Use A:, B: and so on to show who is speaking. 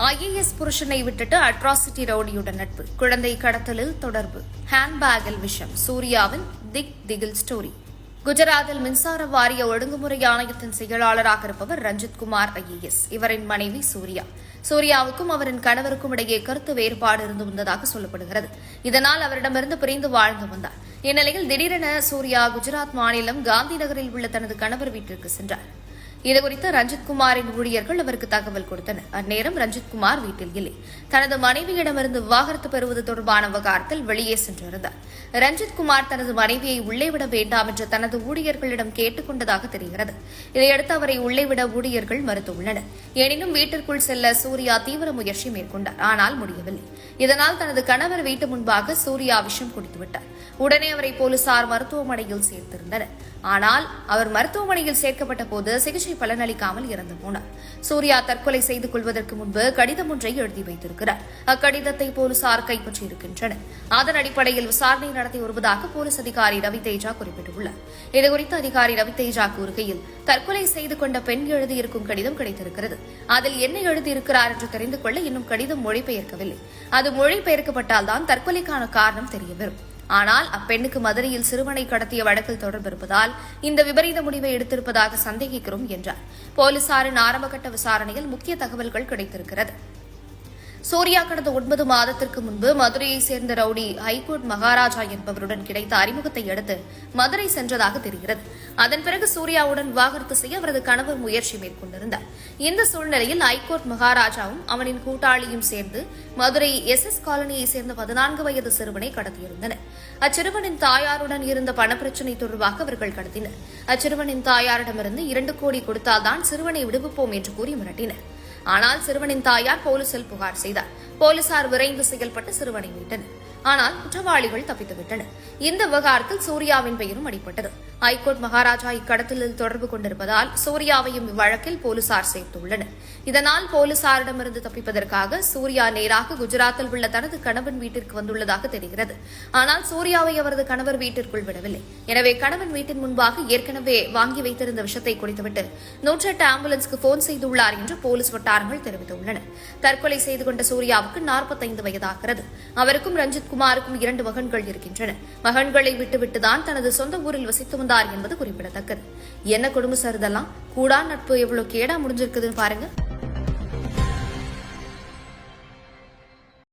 A: IAS புருஷனை விட்டுட்டு atrocity ரவுடியுடன் நட்பு. குழந்தை கடத்தலில் தொடர்பு. ஹேண்ட்பேக்கில் விஷம். சூர்யாவின் திக் திகில் ஸ்டோரி. குஜராத்தில் மின்சார வாரிய ஒழுங்குமுறை ஆணையத்தின் செயலாளராக இருப்பவர் ரஞ்சித் குமார் ஐஏஎஸ் இவரின் மனைவி சூர்யா. சூர்யாவுக்கும் அவரின் கணவருக்கும் இடையே கருத்து வேறுபாடு இருந்து வந்ததாக சொல்லப்படுகிறது. இதனால் அவரிடமிருந்து பிரிந்து வாழ்ந்து வந்தார். இந்நிலையில் திடீரென சூர்யா குஜராத் மாநிலம் காந்தி நகரில் உள்ள தனது கணவர் வீட்டிற்கு சென்றார். இதுகுறித்து ரஞ்சித் குமாரின் ஊழியர்கள் அவருக்கு தகவல் கொடுத்தனர். அந்நேரம் ரஞ்சித் குமார் வீட்டில் இல்லை. தனது மனைவியிடமிருந்து விவாகரத்து பெறுவது தொடர்பான விவகாரத்தில் வெளியே சென்றிருந்தார். ரஞ்சித் குமார் தனது மனைவியை உள்ளே விட வேண்டாம் என்று தனது ஊழியர்களிடம் கேட்டுக் கொண்டதாக தெரிகிறது. இதையடுத்து அவரை உள்ளே விட ஊழியர்கள் மறுத்துள்ளனர். எனினும் வீட்டிற்குள் செல்ல சூர்யா தீவிர முயற்சி மேற்கொண்டார். ஆனால் முடியவில்லை. இதனால் தனது கணவர் வீட்டு முன்பாக சூர்யா விஷம் குடித்துவிட்டார். உடனே அவரை போலீசார் மருத்துவமனையில் சேர்த்திருந்தனர். ஆனால் அவர் மருத்துவமனையில் சேர்க்கப்பட்ட போது சிகிச்சை பலனளிக்காமல் இறந்து போனார். சூர்யா தற்கொலை செய்து கொள்வதற்கு முன்பு கடிதம் ஒன்றை எழுதி வைத்திருக்கிறார். அக்கடிதத்தை போலீசார் கைப்பற்றியிருக்கின்றனர். அதன் அடிப்படையில் விசாரணை நடத்தி வருவதாக போலீஸ் அதிகாரி ரவி தேஜா குறிப்பிட்டுள்ளார். இதுகுறித்து அதிகாரி ரவி தேஜா கூறுகையில் தற்கொலை செய்து கொண்ட பெண் எழுதியிருக்கும் கடிதம் கிடைத்திருக்கிறது. அதில் என்ன எழுதியிருக்கிறார் என்று தெரிந்து கொள்ள இன்னும் கடிதம் மொழிபெயர்க்கவில்லை. அது மொழிபெயர்க்கப்பட்டால்தான் தற்கொலைக்கான காரணம் தெரியவரும். ஆனால் அப்பெண்ணுக்கு மதுரையில் சிறுவனை கடத்திய வழக்கில் தொடர்பு இருப்பதால் இந்த விபரீத முடிவை எடுத்திருப்பதாக சந்தேகிக்கிறோம் என்றார். போலீசாரின் ஆரம்பகட்ட விசாரணையில் முக்கிய தகவல்கள் கிடைத்திருக்கிறது. சூர்யா கடந்த ஒன்பது மாதத்திற்கு முன்பு மதுரையைச் சேர்ந்த ரவுடி ஹைகோர்ட் மகாராஜா என்பவருடன் கிடைத்த அறிமுகத்தை அடுத்து மதுரை சென்றதாக தெரிகிறது. அதன் பிறகு சூர்யாவுடன் விவாகரத்து செய்ய அவரது கணவர் முயற்சி மேற்கொண்டிருந்தார். இந்த சூழ்நிலையில் ஹைகோர்ட் மகாராஜாவும் அவனின் கூட்டாளியும் சேர்ந்து மதுரை எஸ் எஸ் காலனியைச் சேர்ந்த பதினான்கு வயது சிறுவனை கடத்தியிருந்தனர். அச்சிறுவனின் தாயாருடன் இருந்த பணப்பிரச்சினை தொடர்பாக அவர்கள் கடத்தினர். அச்சிறுவனின் தாயாரிடமிருந்து இரண்டு கோடி கொடுத்தால்தான் சிறுவனை விடுவிப்போம் என்று கூறி மிரட்டினர். ஆனால் சிறுவனின் தாயார் போலீசில் புகார் செய்தார். போலீசார் விரைந்து செயல்பட்டு சிறுவனை மீட்டனர். ஆனால் குற்றவாளிகள் தப்பித்துவிட்டனர். இந்த விவகாரத்தில் சூர்யாவின் பெயரும் அடிப்பட்டது ஐகோர்ட் மகாராஜா இக்கடத்தலில் தொடர்பு கொண்டிருப்பதால் சூர்யாவையும் இவ்வழக்கில் போலீசார் சேர்த்துள்ளனர். இதனால் போலீசாரிடமிருந்து தப்பிப்பதற்காக சூர்யா நேராக குஜராத்தில் உள்ள தனது கணவன் வீட்டிற்கு வந்துள்ளதாக தெரிகிறது. ஆனால் சூர்யாவை அவரது கணவர் வீட்டிற்குள் விடவில்லை. எனவே கணவன் வீட்டின் முன்பாக ஏற்கனவே வாங்கி வைத்திருந்த விஷத்தை குடித்துவிட்டு நூற்றெட்டு ஆம்புலன்ஸ்க்கு போன் செய்துள்ளார் என்று போலீஸ் வட்டாரங்கள் தெரிவித்துள்ளன. தற்கொலை செய்து கொண்ட சூர்யாவுக்கு நாற்பத்தைந்து வயதாகிறது. அவருக்கும் ரஞ்சித் குமாருக்கும் இரண்டு மகன்கள் இருக்கின்றன. மகன்களை விட்டுவிட்டுதான் தனது சொந்த ஊரில் வசித்து வந்தார் என்பது குறிப்பிடத்தக்கது. என்ன குடும்ப சருதெல்லாம் கூடா நட்பு எவ்வளவு கேடா முடிஞ்சிருக்குதுன்னு பாருங்க.